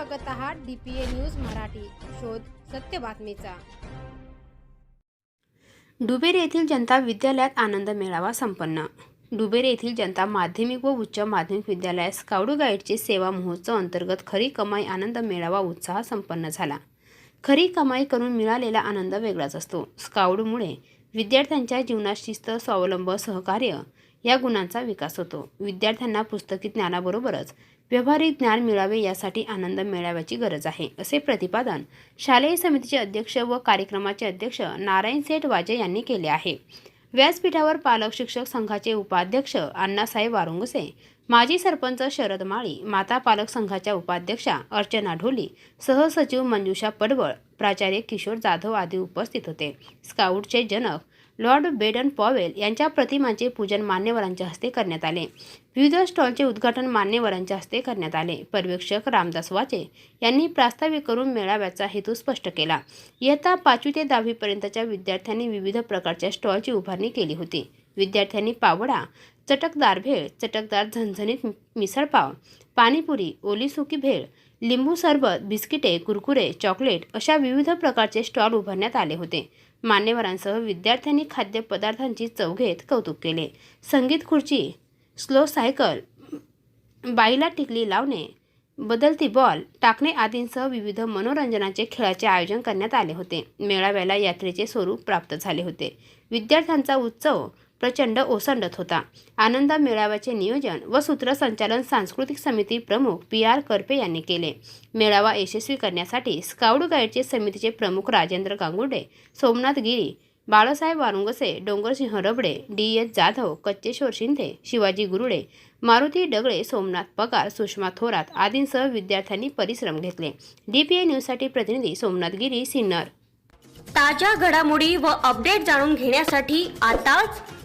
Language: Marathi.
बघत आहात D P A news Marathi. शोध सत्य बातमीचा. डुबेर येथील जनता विद्यालयात आनंद मेळावा संपन्न. डुबेर येथील जनता माध्यमिक व उच्च माध्यमिक विद्यालयात स्काउट गाईडचे सेवा महोत्सव अंतर्गत खरी कमाई आनंद मेळावा उत्साह संपन्न झाला. खरी कमाई करून मिळालेला आनंद वेगळाच असतो. स्काउडमुळे विद्यार्थ्यांच्या जीवनात शिस्त स्वावलंब सहकार्य या गुणांचा विकास होतो. विद्यार्थ्यांना पुस्तकी ज्ञानाबरोबरच व्यवहारिक ज्ञान मिळावे यासाठी आनंद मिळाव्याची गरज आहे असे प्रतिपादन शालेय समितीचे अध्यक्ष व कार्यक्रमाचे अध्यक्ष नारायण सेठ वाजे यांनी केले आहे. व्यासपीठावर पालक शिक्षक संघाचे उपाध्यक्ष अण्णासाहेब वारुंगसे माजी सरपंच शरद माळी माता पालक संघाच्या उपाध्यक्षा अर्चना ढोली सहसचिव मंजुषा पडवळ प्राचार्य किशोर जाधव आदी उपस्थित होते. स्काउटचे जनक लॉर्ड बेडन पॉवेल यांच्या प्रतिमांचे पूजन मान्यवरांच्या हस्ते करण्यात आले. विविध स्टॉलचे उद्घाटन मान्यवरांच्या हस्ते करण्यात आले. पर्यवेक्षक रामदास वाचे यांनी प्रास्ताविक करून मेळाव्याचा हेतू स्पष्ट केला. इयत्ता पाचवी ते दहावीपर्यंतच्या विद्यार्थ्यांनी विविध प्रकारच्या स्टॉलची उभारणी केली होती. विद्यार्थ्यांनी पावडा चटकदार भेळ चटकदार झणझणीत मिसळपाव पाणीपुरी ओली सुकी भेळ लिंबू सरबत बिस्किटे कुरकुरे चॉकलेट अशा विविध प्रकारचे स्टॉल उभारण्यात आले होते. मान्यवरांसह विद्यार्थ्यांनी खाद्यपदार्थांची चव घेत कौतुक केले. संगीत खुर्ची स्लो सायकल बाईला टिकली लावणे बदलती बॉल टाकणे आदींसह विविध मनोरंजनाचे खेळाचे आयोजन करण्यात आले होते. मेळाव्याला यात्रेचे स्वरूप प्राप्त झाले होते. विद्यार्थ्यांचा उत्सव प्रचंड ओसंडत होता. आनंदा मेळाव्याचे नियोजन व सूत्रसंचालन सांस्कृतिक समिती प्रमुख पी आर करपे यांनी केले. मेळावा यशस्वी करण्यासाठी स्काउट गाईडचे समितीचे प्रमुख राजेंद्र गांगुडे सोमनाथ गिरी बाळासाहेब वारुंगसे डोंगरसिंह रबडे डी एस जाधव कच्चेश्वर शिंदे शिवाजी गुरुडे मारुती डगळे सोमनाथ पगार सुषमा थोरात आदींसह विद्यार्थ्यांनी परिश्रम घेतले. डी पी न्यूजसाठी प्रतिनिधी सोमनाथ गिरी सिन्नर. ताज्या घडामोडी व अपडेट जाणून घेण्यासाठी आताच